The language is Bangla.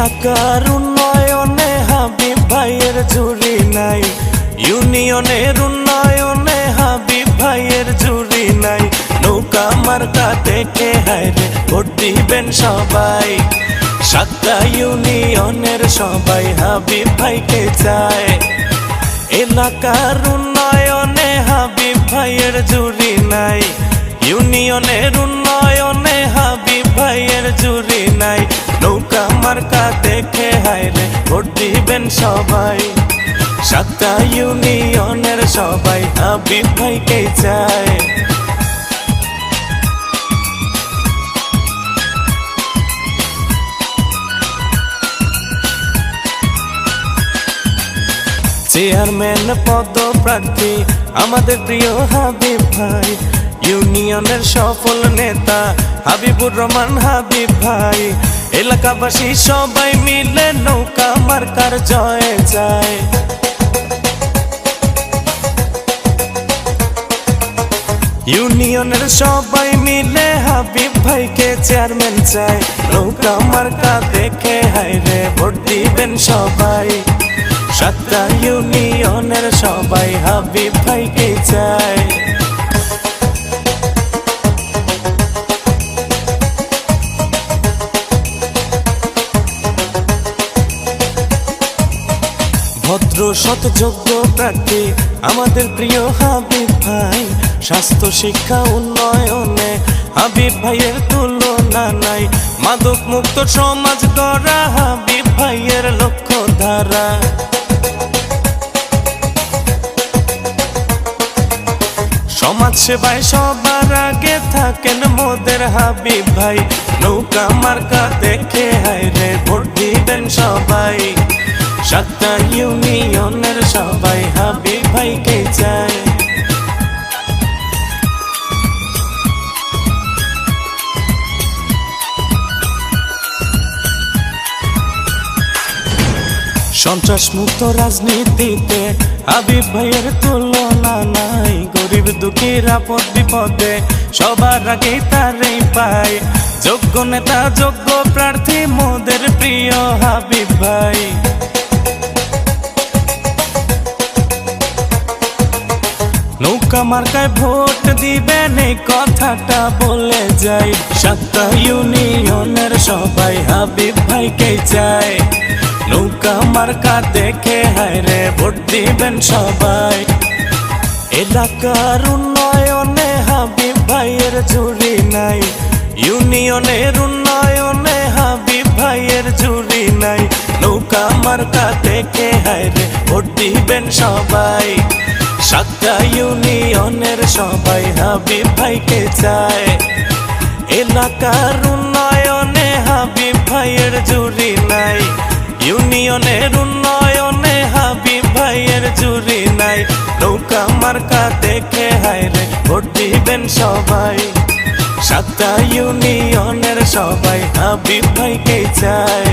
এলাকার উন্নয়নে হাবিব ভাইয়ের জুড়ি নাই। ইউনিয়নের উন্নয়নে হাবিব ভাইয়ের জুড়ি নাই। নৌকা মার্কা দেখে হায়রে ভোট দিবেন সবাই। সাতটা ইউনিয়নের সবাই হাবিব ভাইকে চায়। এলাকার উন্নয়নে হাবিব ভাইয়ের জুড়ি নাই। ইউনিয়নের উন্নয়নে হাবিব ভাইয়ের জুড়ি নাই। নৌকা মার্কা দেখে হায়রে ভোট দিবেন সবাই। সাতটা ইউনিয়নের সবাই হাবিব ভাইকে চায় চেয়ারম্যান, পদপ্রার্থী, আমাদের প্রিয় হাবিব ভাই, ইউনিয়নের সফল নেতা হাবিবুর রহমান হাবিব ভাই। এলাকাবাসী সবাই মিলে নৌকা মার্কার জয় যায় ইউনিয়নের সবাই মিলে হাবিব ভাইকে চেয়ারম্যান চায়। নৌকা মার্কা দেখে হাইরে ভোট দিবেন সবাই। সাতটা ইউনিয়নের সবাই হাবিব ভাইকে চায়। ভদ্র সতযোগ্য প্রার্থী? আমাদের প্রিয় হাবিব ভাই, স্বাস্থ্য, শিক্ষা, উন্নয়নে হাবিব ভাইয়ের তুলনা নাই। মাদক মুক্ত সমাজ গড়া হাবিব ভাইয়ের লক্ষ্য ধারা সমাজ সেবায় সবার আগে থাকেন মোদের হাবিব ভাই। নৌকা মার্কা দেখে হাইরে ভোট দিবেন সবাই। সাতটা ইউনিয়নের সবাই ভাইকে সন্ত্রাস মুক্ত রাজনীতিতে হাবিব ভাইয়ের তুলনা নাই। গরিব দুঃখীর আপদ বিপদে সবার আগে তারই পায়। যোগ্য নেতা, যোগ্য প্রার্থী, মোদের প্রিয় হাবিব ভাই। নৌকা মার্কায় ভোট দিবেন এই কথাটা বলে যাই। সাতটা ইউনিয়নের সবাই হাবিব ভাইকে চায় নৌকা মার্কা দেখে হায়রে ভোট দিবেন সবাই। এলাকার উন্নয়নে হাবিব ভাইয়ের জুড়ি নাই। ইউনিয়নের উন্নয়নে হাবিব ভাইয়ের জুড়ি নাই। নৌকা মার্কা দেখে হায়রে ভোট দিবেন সবাই। সাতটা ইউনিয়নের সবাই হাবিব ভাইকে চায়। এলাকার উন্নয়নে হাবিব ভাইয়ের জুড়ি নাই। ইউনিয়নের উন্নয়নে হাবিব ভাইয়ের জুড়ি নাই। নৌকা মার্কা দেখে হায়রে ভোট দিবেন সবাই। সাতটা ইউনিয়নের সবাই হাবিব ভাইকে চায়।